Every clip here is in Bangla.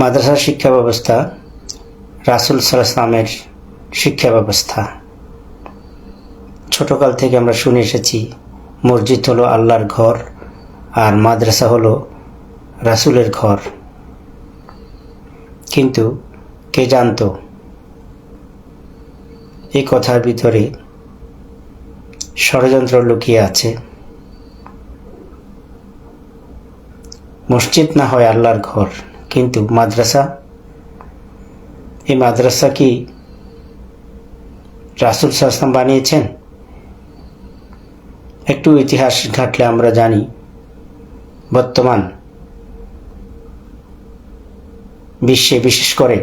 মাদ্রাসা শিক্ষা ব্যবস্থা, রাসুল সাল্লামের শিক্ষা ব্যবস্থা। ছোটকাল থেকে আমরা শুনে এসেছি, মসজিদ হলো আল্লাহর ঘর আর মাদ্রাসা হলো রাসুলের ঘর। কিন্তু কে জানতো? এই কথার ভিতরে ষড়যন্ত্র লুকিয়ে আছে। মসজিদ না হয় আল্লাহর ঘর। কিন্তু মাদ্রাসা, এই মাদ্রাসা কি রাসুল সাহসাম বানিয়েছেন। একটু ইতিহাস ঘাটলে আমরা জানি, বর্তমান বিশ্বে বিশেষ করে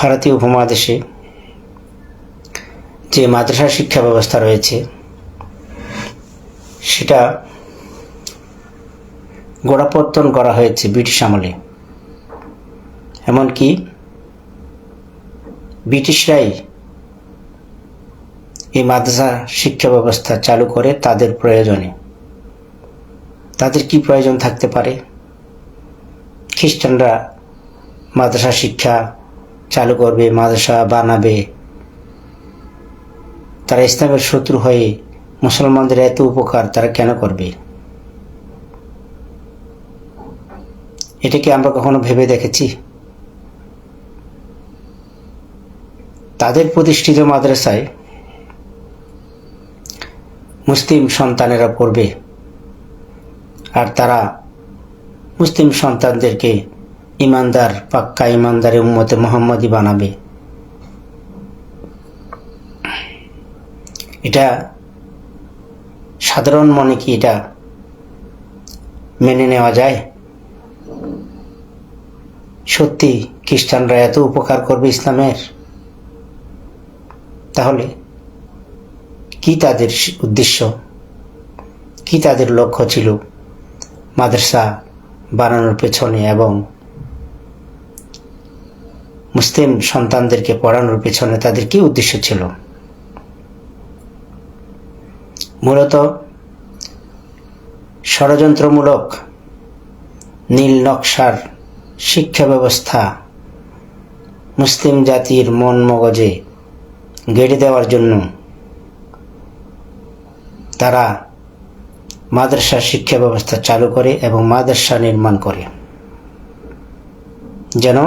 ভারতীয় উপমহাদেশে যে মাদ্রাসা শিক্ষা ব্যবস্থা রয়েছে, সেটা গোড়াপত্তন করা হয়েছে ব্রিটিশ আমলে। এমনকি ব্রিটিশরাই এই মাদ্রাসা শিক্ষা ব্যবস্থা চালু করে তাদের প্রয়োজনে। তাদের কি প্রয়োজন থাকতে পারে? খ্রিস্টানরা মাদ্রাসা শিক্ষা চালু করবে, মাদ্রাসা বানাবে। তারা ইসলামের শত্রু হয়ে মুসলমানদের এত উপকার তারা কেন করবে? এটাকে আমরা কখনো ভেবে দেখেছি? তাদের প্রতিষ্ঠিত মাদ্রাসায় মুসলিম সন্তানেরা পড়বে। আর তারা মুসলিম সন্তানদেরকে ইমানদার, পাক্কা ইমানদারের উম্মতে মোহাম্মদী বানাবে। এটা সাধারণ মনে কি এটা মেনে নেওয়া যায়? সত্যি খ্রিস্টানরা এত উপকার করবে ইসলামের? তাহলে কি তাদের উদ্দেশ্য? কি তাদের লক্ষ্য ছিল মাদ্রাসা বানানোর পেছনে এবং মুসলিম সন্তানদেরকে পড়ানোর পেছনে তাদের কি উদ্দেশ্য ছিল? মূলত ষড়যন্ত্রমূলক নীল নকশার শিক্ষা ব্যবস্থা মুসলিম জাতির মন মগজে গেড়ে দেওয়ার জন্য তারা মাদ্রাসা শিক্ষা ব্যবস্থা চালু করে এবং মাদ্রাসা নির্মাণ করে। যেন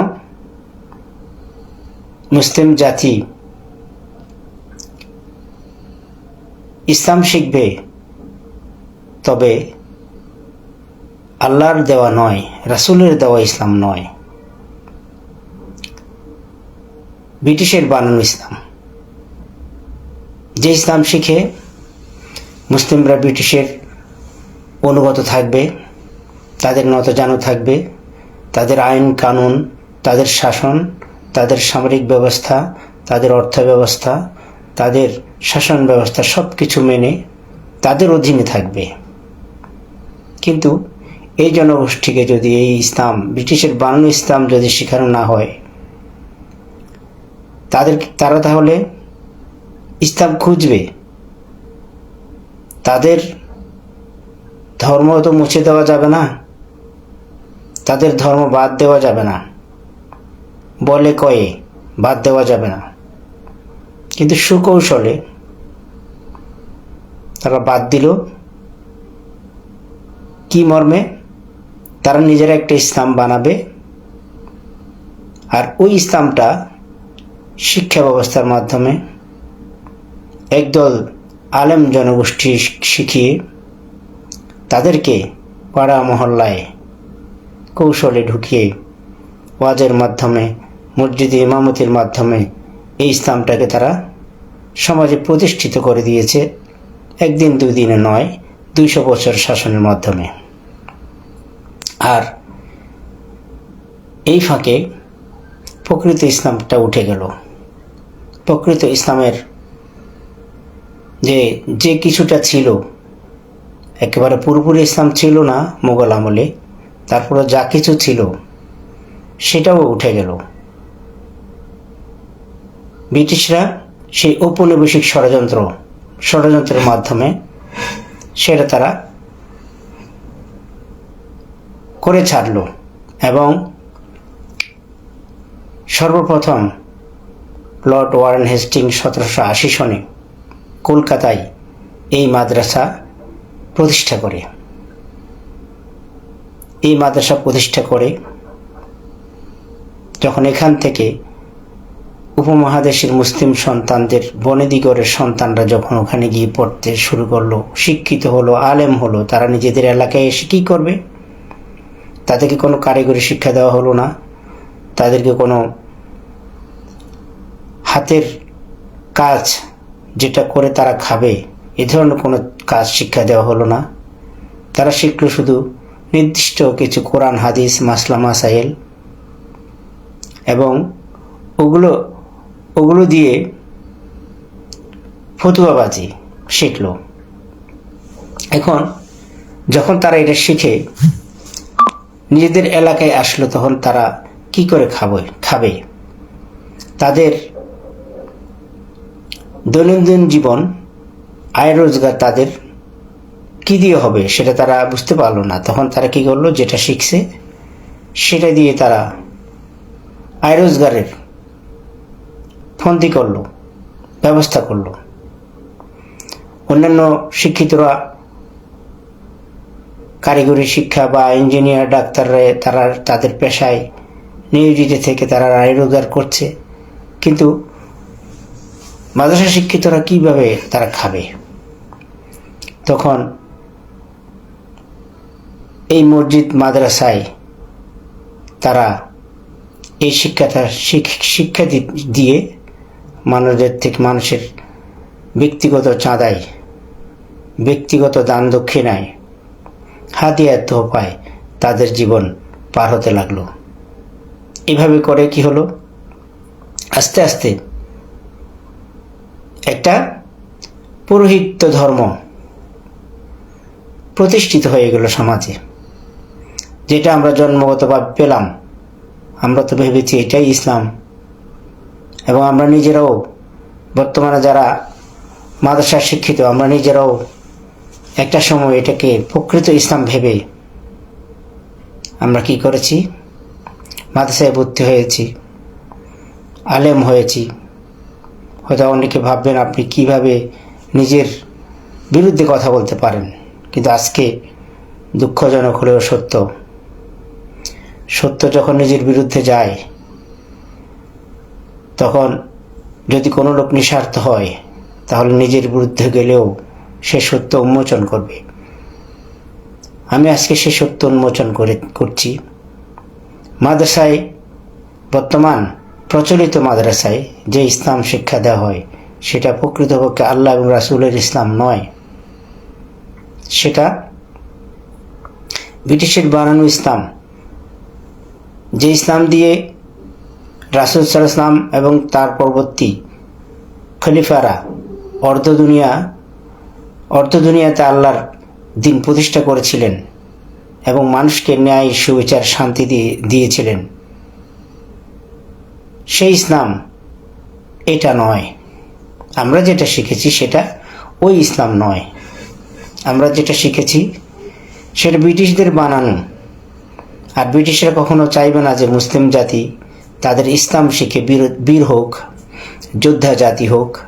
মুসলিম জাতি ইসলাম শিখবে, তবে আল্লাহর দেওয়া নয়, রাসুলের দেওয়া ইসলাম নয়। ব্রিটিশের বানানো ইসলাম। যে ইসলাম শিখে মুসলিমরা ব্রিটিশের অনুগত থাকবে, তাদের নত জানো থাকবে, তাদের আইন কানুন, তাদের শাসন, তাদের সামরিক ব্যবস্থা, তাদের অর্থ ব্যবস্থা, তাদের শাসন ব্যবস্থা সব কিছু মেনে তাদের অধীনে থাকবে। কিন্তু এই জনগোষ্ঠীকে যদি এই ইসলাম, ব্রিটিশের বানানো ইসলাম যদি শেখানো না হয়, তাদের, তারা তাহলে ইসলাম খুঁজবে, তাদের ধর্ম তো মুছে দেওয়া যাবে না, তাদের ধর্ম বাদ দেওয়া যাবে না, বলে কয়ে বাদ দেওয়া যাবে না। কিন্তু সুকৌশলে তারা বাদ দিল। কি মর্মে? তারা নিজেরা একটা ইসলাম বানাবে আর ওই ইসলামটা শিক্ষা ব্যবস্থার মাধ্যমে একদল আলেম জনগোষ্ঠী শিখিয়ে তাদেরকে পাড়া মহল্লায় কৌশলে ঢুকিয়ে ওয়াজের মাধ্যমে, মসজিদে ইমামতির মাধ্যমে এই ইসলামটাকে তারা সমাজে প্রতিষ্ঠিত করে দিয়েছে একদিন দুই দিনে নয়, দুইশো বছর শাসনের মাধ্যমে। আর এই ফাঁকে প্রকৃত ইসলামটা উঠে গেল। প্রকৃত ইসলামের যে যে কিছুটা ছিল, একেবারে পুরোপুরি ইসলাম ছিল না মোগল আমলে, তারপরে যা কিছু ছিল, সেটাও উঠে গেল। ব্রিটিশরা সেই ঔপনিবেশিক ষড়যন্ত্র, ষড়যন্ত্রের মাধ্যমে সেটা তারা করে ছাড়ল এবং সর্বপ্রথম লর্ড ওয়ারেন হেস্টিং সতেরোশো আশি সনে কলকাতায় এই মাদ্রাসা প্রতিষ্ঠা করে। এই মাদ্রাসা প্রতিষ্ঠা করে যখন এখান থেকে উপমহাদেশের মুসলিম সন্তানদের বনেদিগরের সন্তানরা যখন ওখানে গিয়ে পড়তে শুরু করল, শিক্ষিত হলো, আলেম হলো, তারা নিজেদের এলাকায় এসে কী করবে? তাদেরকে কোনো কারিগরি শিক্ষা দেওয়া হলো না। তাদেরকে কোনো হাতের কাজ যেটা করে তারা খাবে, এ ধরনের কোনো কাজ শিক্ষা দেওয়া হলো না। তারা শিখলো শুধু নির্দিষ্ট কিছু কোরআন, হাদিস, মাসলা, মাসাইল এবং ওগুলো ওগুলো দিয়ে ফতুয়াবাজি শিখল। এখন যখন তারা এটা শিখে, নিজেদের এলাকায় আসলো, তখন তারা কি করে খাবে খাবে? তাদের দৈনন্দিন জীবন, আয় রোজগার তাদের কি দিয়ে হবে সেটা তারা বুঝতে পারল না। তখন তারা কি করল, যেটা শিখছে, সেটা দিয়ে তারা আয় রোজগারের ফন্দি করল, ব্যবস্থা করল। অন্যান্য শিক্ষিতরা কারিগরি শিক্ষা বা ইঞ্জিনিয়ার ডাক্তাররা তারা তাদের পেশায় নিয়োজিত থেকে তারা আয় রোজগার করছে। কিন্তু মাদ্রাসা শিক্ষিতরা কীভাবে তারা খাবে? তখন এই মসজিদ মাদ্রাসায় তারা এই শিক্ষাটা শিক্ষা দিয়ে মানুষদের থেকে মানুষের ব্যক্তিগত চাঁদায়, ব্যক্তিগত দান দক্ষিণায় হাতিয়ার তোহপায় তাদের জীবন পার হতে লাগল। এভাবে করে কি হলো? আস্তে আস্তে একটা পুরোহিত্য ধর্ম প্রতিষ্ঠিত হয়ে গেল সমাজে। যেটা আমরা জন্মগতভাবে পেলাম। আমরা তো ভেবেছি এটাই ইসলাম। এবং আমরা নিজেরাও বর্তমানে যারা মাদ্রাসা শিক্ষিত, আমরা নিজেরাও একটা সময় এটাকে প্রকৃত ইসলাম ভেবে আমরা কি করেছি? মাদ্রাসায় ভর্তি হয়েছি, আলেম হয়েছি। হয়তো অনেকে ভাববেন আপনি কীভাবে নিজের বিরুদ্ধে কথা বলতে পারেন। কিন্তু আজকে দুঃখজনক হলেও সত্য। সত্য যখন নিজের বিরুদ্ধে যায়, তখন যদি কোনো লোক নিঃস্বার্থ হয়, তাহলে নিজের বিরুদ্ধে গেলেও সে সত্য উন্মোচন করবে। আমি আজকে সে সত্য উন্মোচন করে করছি। মাদ্রাসায় বর্তমান প্রচলিত মাদ্রাসায় যে ইসলাম শিক্ষা দেওয়া হয়, সেটা প্রকৃতপক্ষে আল্লাহ এবং রাসুলের ইসলাম নয়। সেটা ব্রিটিশের বানানো ইসলাম। যে ইসলাম দিয়ে রাসুল সাল্লাম এবং তার পরবর্তী খলিফারা অর্ধ দুনিয়া, অর্ধ দুনিয়াতে আল্লাহর দিন প্রতিষ্ঠা করেছিলেন এবং মানুষকে ন্যায়, সুবিচার, শান্তি দিয়ে, দিয়েছিলেন। সেই ইসলাম, এটা নয়। আমরা যেটা শিখেছি সেটা ওই ইসলাম নয়। আমরা যেটা শিখেছি সেটা ব্রিটিশদের বানানো। আর ব্রিটিশরা কখনো চাইবে না যে মুসলিম জাতি তাদের ইসলাম শিখে বীর বীর হোক, যোদ্ধা জাতি হোক,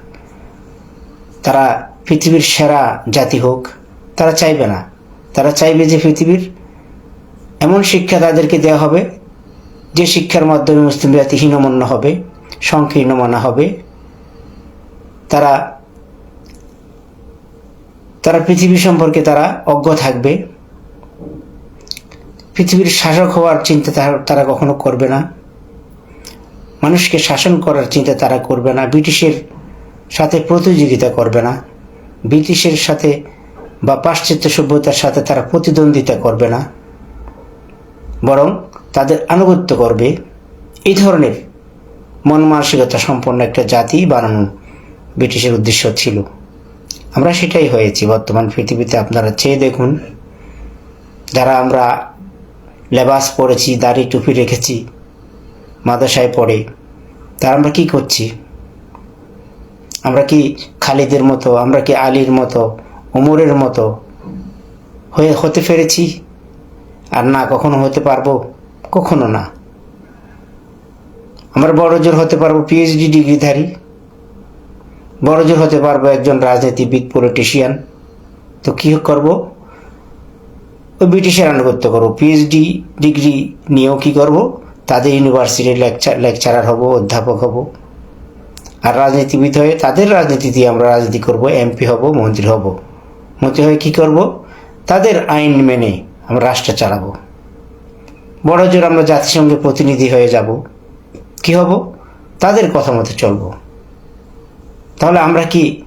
তারা পৃথিবীর সেরা জাতি হোক, তারা চাইবে না। তারা চাইবে যে পৃথিবীর এমন শিক্ষা তাদেরকে দেওয়া হবে যে শিক্ষার মাধ্যমে মুসলিম জাতি হীনমন্য হবে, সংকীর্ণ মানা হবে, তারা তারা পৃথিবী সম্পর্কে তারা অজ্ঞ থাকবে। পৃথিবীর শাসক হওয়ার চিন্তা তারা কখনো করবে না। মানুষকে শাসন করার চিন্তা তারা করবে না। ব্রিটিশের সাথে প্রতিযোগিতা করবে না। ব্রিটিশের সাথে বা পাশ্চাত্য সভ্যতার সাথে তারা প্রতিদ্বন্দ্বিতা করবে না। বরং তাদের আনুগত্য করবে। এই ধরনের মন মানসিকতা সম্পন্ন একটা জাতি বানানো ব্রিটিশের উদ্দেশ্য ছিল। আমরা সেটাই হয়েছি। বর্তমান পৃথিবীতে আপনারা চেয়ে দেখুন, যারা আমরা লেবাস পরেছি, দাড়ি টুপি রেখেছি, মাদ্রাসায় পড়ে, তার আমরা কি করছি? আমরা কি খালিদের মতো, আমরা কি আলীর মতো, ওমরের মতো হয়ে হতে পেরেছি? আর না, কখনো হতে পারব? কখনো না। আমরা বড় জোর হতে পারব পিএইচডি ডিগ্রিধারী। বড় জোর হতে পারব একজন রাজনীতিবিদ পলিটিশিয়ান তো কি করব? ওই ব্রিটিশের আনুগত্য করব। পিএইচডি ডিগ্রি নিয়েও কি করব? তাদের ইউনিভার্সিটির লেকচার লেকচারার হব, অধ্যাপক হব। আর রাজনীতিবিদ হয়ে তাদের রাজনীতি দিয়ে আমরা রাজনীতি করব এমপি হব, মন্ত্রী হব। মন্ত্রী হয়ে কি করব? তাদের আইন মেনে আমরা রাষ্ট্র চালাবো। বড় জোর আমরা জাতিসংঘের প্রতিনিধি হয়ে যাব। কি হব? তাদের কথা মতো চলব। তাহলে আমরা কি